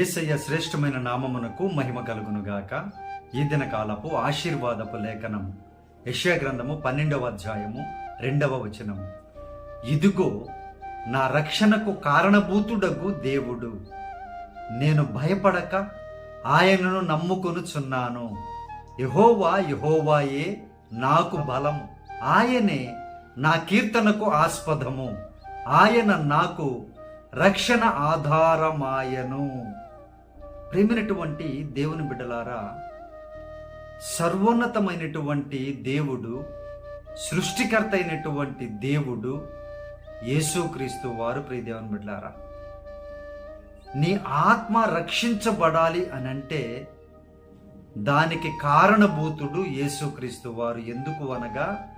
ఏసయ్య శ్రేష్టమైన నామమునకు మహిమ కలుగునుగాక. ఈ దిన కాలపు ఆశీర్వాదపు లేఖనం యశ్యా గ్రంథము పన్నెండవ అధ్యాయము రెండవ వచనము. ఇదిగో నా రక్షణకు కారణభూతుడగు దేవుడు. నేను భయపడక ఆయనను నమ్ముకొనుచున్నాను. యహోవా యహోవాయే నాకు బలము. ఆయనే నా కీర్తనకు ఆస్పదము. ఆయన నాకు రక్షణ ఆధారమాయను. ప్రేమినటువంటి దేవుని బిడ్డలారా సర్వోన్నతమైనటువంటి దేవుడు సృష్టికర్త అయినటువంటి దేవుడు యేసుక్రీస్తు వారు ప్రియదేవుని బిడ్డలారా. నీ ఆత్మ రక్షించబడాలి అని అంటే దానికి కారణభూతుడు యేసుక్రీస్తు వారు. ఎందుకు అనగా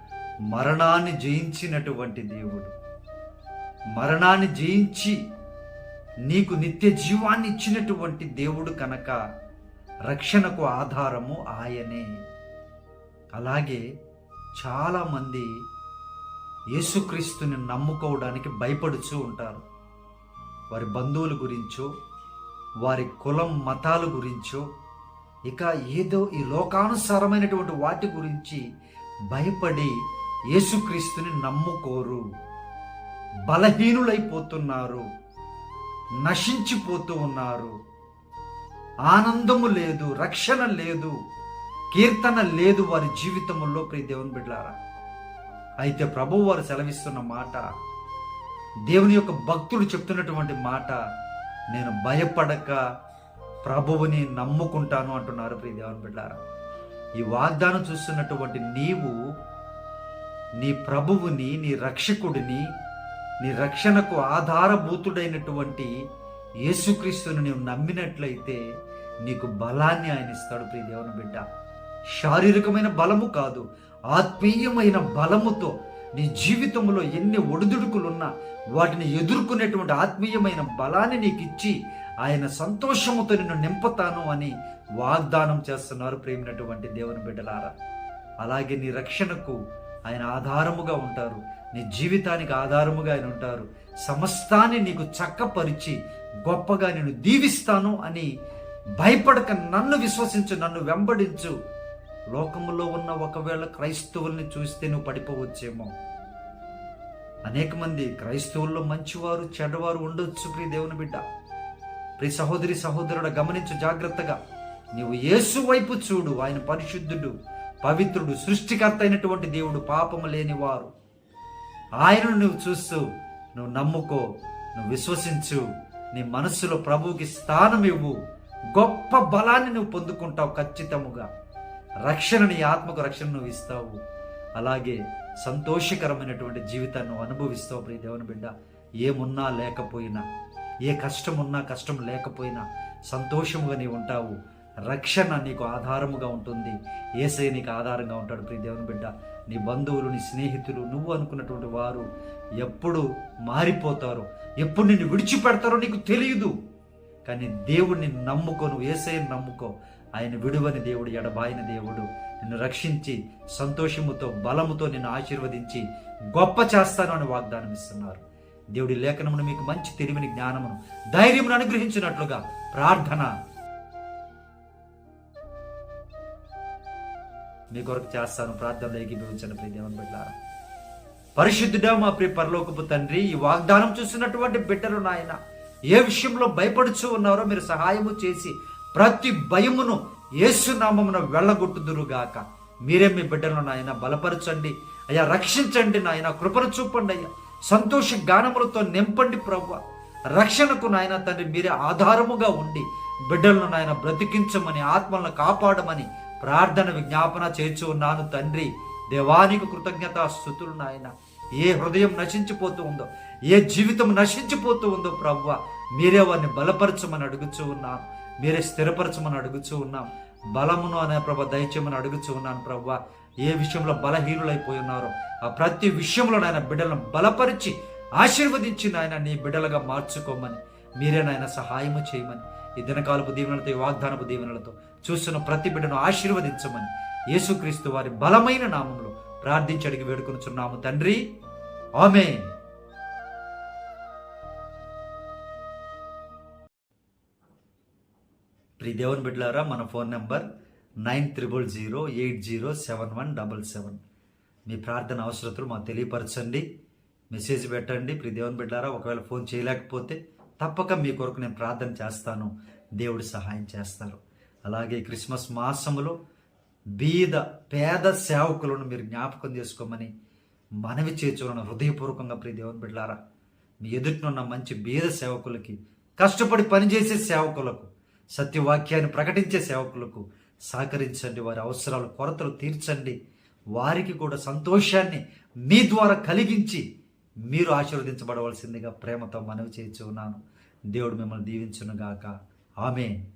మరణాన్ని జయించినటువంటి దేవుడు. మరణాన్ని జయించి నీకు నిత్య జీవాన్ని ఇచ్చినటువంటి దేవుడు కనుక రక్షణకు ఆధారము ఆయనే. అలాగే చాలామంది యేసుక్రీస్తుని నమ్ముకోవడానికి భయపడుచూ ఉంటారు. వారి బంధువుల గురించో వారి కులం మతాల గురించో ఇక ఏదో ఈ లోకానుసారమైనటువంటి వాటి గురించి భయపడి యేసుక్రీస్తుని నమ్ముకోరు. బలహీనులైపోతున్నారు. నశించిపోతూ ఉన్నారు. ఆనందము లేదు రక్షణ లేదు కీర్తన లేదు వారి జీవితంలో ప్రియ దేవుని బిడ్డారా అయితే ప్రభువు వారు సెలవిస్తున్న మాట దేవుని యొక్క భక్తుడు చెప్తున్నటువంటి మాట నేను భయపడక ప్రభువుని నమ్ముకుంటాను అంటున్నారు ప్రియ దేవుని బిడ్డారా ఈ వాగ్దానం చూస్తున్నటువంటి నీవు నీ ప్రభువుని నీ రక్షకుడిని నీ రక్షణకు ఆధారభూతుడైనటువంటి యేసుక్రీస్తుని నీవు నమ్మినట్లయితే నీకు బలాన్ని ఆయన ఇస్తాడు ప్రియ దేవుని బిడ్డ. శారీరకమైన బలము కాదు ఆత్మీయమైన బలముతో నీ జీవితంలో ఎన్ని ఒడిదుడుకులున్నా వాటిని ఎదుర్కొనేటువంటి ఆత్మీయమైన బలాన్ని నీకు ఇచ్చి ఆయన సంతోషముతో నిన్ను నింపుతాను అని వాగ్దానం చేస్తున్నారు ప్రేమినటువంటి దేవుని బిడ్డలారా. అలాగే నీ రక్షణకు ఆయన ఆధారముగా ఉంటారు. నీ జీవితానికి ఆధారముగా ఆయన ఉంటారు. సమస్తాన్ని నీకు చక్కపరిచి గొప్పగా నేను దీవిస్తాను అని భయపడక నన్ను విశ్వసించు నన్ను వెంబడించు. లోకంలో ఉన్న ఒకవేళ క్రైస్తవుల్ని చూస్తే నువ్వు పడిపోవచ్చేమో. అనేక మంది క్రైస్తవుల్లో మంచివారు చెడ్డవారు ఉండొచ్చు ప్రియ దేవుని బిడ్డ. ప్రియ సహోదరి సహోదరుడు గమనించు జాగ్రత్తగా. నీవు యేసు వైపు చూడు ఆయన పరిశుద్ధుడు పవిత్రుడు సృష్టికర్త అయినటువంటి దేవుడు పాపము లేనివారు. ఆయనను నువ్వు చూస్తూ నువ్వు నమ్ముకో నువ్వు విశ్వసించు. నీ మనస్సులో ప్రభువుకి స్థానం ఇవ్వు. గొప్ప బలాన్ని నువ్వు పొందుకుంటావు ఖచ్చితముగా. రక్షణ నీ ఆత్మకు రక్షణ నువ్వు ఇస్తావు. అలాగే సంతోషకరమైనటువంటి జీవితాన్ని నువ్వు అనుభవిస్తావు ప్రియ దేవుని బిడ్డ. ఏమున్నా లేకపోయినా ఏ కష్టం ఉన్నా కష్టం లేకపోయినా సంతోషముగా నీవు ఉంటావు. రక్షణ నీకు ఆధారముగా ఉంటుంది. ఏసై నీకు ఆధారంగా ఉంటాడు ప్రియ దేవుని బిడ్డ. నీ బంధువులు నీ స్నేహితులు నువ్వు అనుకున్నటువంటి వారు ఎప్పుడు మారిపోతారో ఎప్పుడు నిన్ను విడిచిపెడతారో నీకు తెలియదు. కానీ దేవుడిని నమ్ముకో నువ్వు ఏసైని నమ్ముకో. ఆయన విడువని దేవుడు ఎడబాయిన దేవుడు. నిన్ను రక్షించి సంతోషముతో బలముతో నిన్ను ఆశీర్వదించి గొప్ప చేస్తాను అని వాగ్దానం ఇస్తున్నారు. దేవుడి లేఖనమును మీకు మంచి తెలివిని జ్ఞానమును ధైర్యమును అనుగ్రహించినట్లుగా ప్రార్థన మీ కొరకు చేస్తాను ప్రార్థనలో ఏకీభవించండి ప్రియ దేవుని బిడ్డారా. పరిశుద్ధుడా మా ప్రియ పరలోకపు తండ్రి ఈ వాగ్దానం చూసినటువంటి బిడ్డలు నాయన ఏ విషయంలో భయపడుచు ఉన్నారో మీరు సహాయము చేసి ప్రతి భయమును ఏసునామమున వెళ్ళగొట్టుదురుగాక మీరే మీ బిడ్డలను నాయన బలపరచండి. అయ్యా రక్షించండి నాయన కృపను చూపండి అయ్యా. సంతోష గానములతో నింపండి ప్రభు రక్షణకు నాయన తండ్రి మీరే ఆధారముగా ఉండి బిడ్డలను నాయన బ్రతికించమని ఆత్మలను కాపాడమని ప్రార్థన విజ్ఞాపన చేర్చు ఉన్నాను తండ్రి. దేవానికి కృతజ్ఞత స్థుతులు నాయన. ఏ హృదయం నశించిపోతూ ఉందో ఏ జీవితం నశించిపోతూ ఉందో ప్రవ్వ మీరే వారిని బలపరచమని అడుగుచూ ఉన్నాను మీరే స్థిరపరచమని అడుగుచూ ఉన్నాం. బలమును అనే ప్రభ దయచేయమని అడుగుచూ ఉన్నాను ప్రవ్వ ఏ విషయంలో బలహీనులైపోయి ఉన్నారో ఆ ప్రతి విషయంలో నాయన బిడ్డలను బలపరిచి ఆశీర్వదించి నాయన నీ బిడ్డలుగా మార్చుకోమని. మీరే నాయన సహాయము చేయమని. ఈ దినకాలపు దీవెనలతో ఈ వాగ్దానపు దీవెనలతో చూస్తున్న ప్రతి బిడ్డను ఆశీర్వదించమని యేసుక్రీస్తు వారి బలమైన నామంలో ప్రార్థించి అడిగి వేడుకొనుచున్నాము. తండ్రి ఆమె ప్రి దేవుని బిడ్డలారా మన phone number nine triple zero eight zero seven one double seven. మీ ప్రార్థన అవసరతలు మాకు తెలియపరచండి. మెసేజ్ పెట్టండి. ప్రీ దేవుని బిడ్డారా ఒకవేళ ఫోన్ చేయలేకపోతే తప్పక మీ కొరకు నేను ప్రార్థన చేస్తాను. దేవుడు సహాయం చేస్తారు. అలాగే క్రిస్మస్ మాసములో బీద పేద సేవకులను మీరు జ్ఞాపకం చేసుకోమని మనవి చేర్చున్న హృదయపూర్వకంగా ప్రియ దేవుని బిడ్డారా మీ ఎదుటినున్న మంచి బీద సేవకులకి కష్టపడి పనిచేసే సేవకులకు సత్యవాక్యాన్ని ప్రకటించే సేవకులకు సహకరించండి. వారి అవసరాలు కొరతలు తీర్చండి. వారికి కూడా సంతోషాన్ని మీ ద్వారా కలిగించి మీరు ఆశీర్వదించబడవలసిందిగా ప్రేమతో మనవి చేయించున్నాను. దేవుడు మిమ్మల్ని దీవించునుగాక. ఆమె